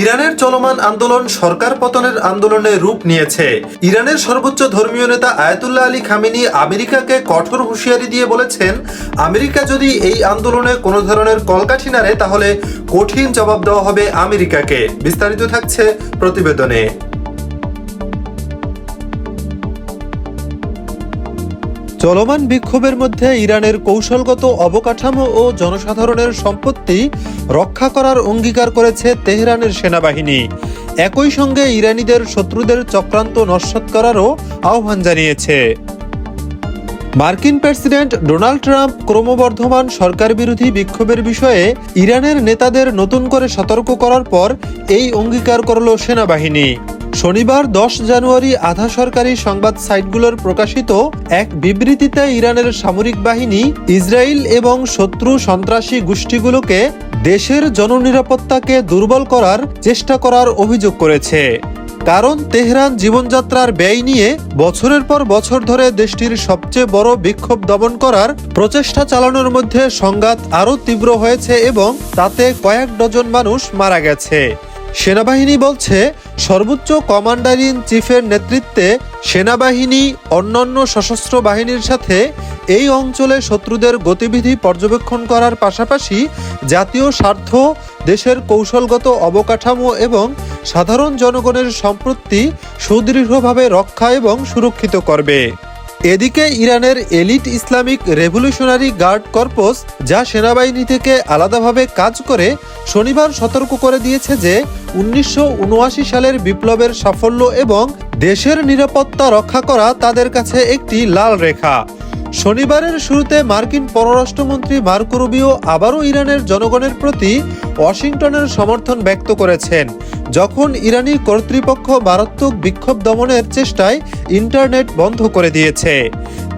ইরানের চলমান আন্দোলন সরকার পতনের আন্দোলনে রূপ নিয়েছে। ইরানের সর্বোচ্চ ধর্মীয় নেতা আয়াতুল্লাহ আলী খামিনি আমেরিকাকে কঠোর হুঁশিয়ারি দিয়ে বলেছেন, আমেরিকা যদি এই আন্দোলনে কোনো ধরনের কলকাঠি নাড়ে, তাহলে কঠিন জবাব দেওয়া হবে আমেরিকাকে। বিস্তারিত থাকছে প্রতিবেদনে। চলমান বিক্ষোভের মধ্যে ইরানের কৌশলগত অবকাঠামো ও জনসাধারণের সম্পত্তি রক্ষা করার অঙ্গীকার করেছে তেহরানের সেনাবাহিনী। একই সঙ্গে ইরানিদের শত্রুদের চক্রান্ত নস্যাৎ করারও আহ্বান জানিয়েছে। মার্কিন প্রেসিডেন্ট ডোনাল্ড ট্রাম্প ক্রমবর্ধমান সরকার বিরোধী বিক্ষোভের বিষয়ে ইরানের নেতাদের নতুন করে সতর্ক করার পর এই অঙ্গীকার করল সেনাবাহিনী। শনিবার দশ জানুয়ারি আধা সরকারি সংবাদ সাইটগুলোর প্রকাশিত এক বিবৃতিতে ইরানের সামরিক বাহিনী, ইসরায়েল এবং শত্রু সন্ত্রাসী গোষ্ঠীগুলোকে দেশের জননিরাপত্তাকে দুর্বল করার চেষ্টা করার অভিযোগ করেছে। কারণ তেহরান জীবনযাত্রার ব্যয় নিয়ে বছরের পর বছর ধরে দেশটির সবচেয়ে বড় বিক্ষোভ দমন করার প্রচেষ্টা চালানোর মধ্যে সংঘাত আরও তীব্র হয়েছে এবং তাতে কয়েক ডজন মানুষ মারা গেছে। সেনাবাহিনী বলছে, সর্বোচ্চ কমান্ডার ইন চিফের নেতৃত্বে সেনাবাহিনী, অন্যান্য সশস্ত্র বাহিনীর সাথে এই অঞ্চলে শত্রুদের গতিবিধি পর্যবেক্ষণ করার পাশাপাশি জাতীয় স্বার্থ, দেশের কৌশলগত অবকাঠামো এবং সাধারণ জনগণের সম্পত্তি সুদৃঢ়ভাবে রক্ষা এবং সুরক্ষিত করবে। এদিকে ইরানের elite Islamic revolutionary guard corps, যা সেনাবাহিনী থেকে আলাদাভাবে কাজ করে শনিবার সতর্ক করে দিয়েছে যে উনিশশো উনআশি সালের বিপ্লবের সাফল্য এবং দেশের নিরাপত্তা রক্ষা করা তাদের কাছে একটি লাল রেখা। শনিবারের শুরুতে মার্কিন পররাষ্ট্রমন্ত্রী মার্কো রুবিও আবারও ইরানের জনগণের প্রতি ওয়াশিংটনের সমর্থন ব্যক্ত করেছেন। যখন ইরানি কর্তৃপক্ষ মারাত্মক বিক্ষোভ দমনের চেষ্টায় ইন্টারনেট বন্ধ করে দিয়েছে।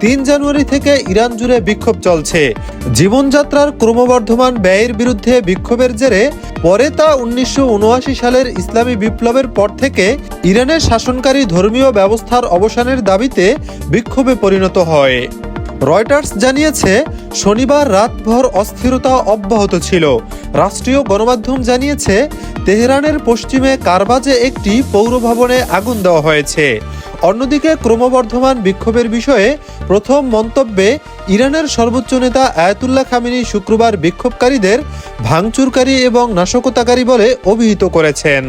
তিন জানুয়ারি থেকে ইরান জুড়ে বিক্ষোভ চলছে। জীবনযাত্রার ক্রমবর্ধমান ব্যয়ের বিরুদ্ধে বিক্ষোভের জেরে পরে তা উনিশশো উনআশি সালের ইসলামী বিপ্লবের পর থেকে ইরানের শাসনকারী ধর্মীয় ব্যবস্থার অবসানের দাবিতে বিক্ষোভে পরিণত হয়। রয়টার্স জানিয়েছে, শনিবার রাতভর অস্থিরতা অব্যাহত ছিল। রাষ্ট্রীয় গণমাধ্যম জানিয়েছে, তেহরানের পশ্চিমে কারবাজে একটি পৌর ভবনে আগুন দেওয়া হয়েছে। অন্যদিকে ক্রমবর্ধমান বিক্ষোভের বিষয়ে প্রথম মন্তব্যে ইরানের সর্বোচ্চ নেতা আয়াতুল্লাহ খামিনি শুক্রবার বিক্ষোভকারীদের ভাঙচুরকারী এবং নাশকতাকারী বলে অভিহিত করেছেন।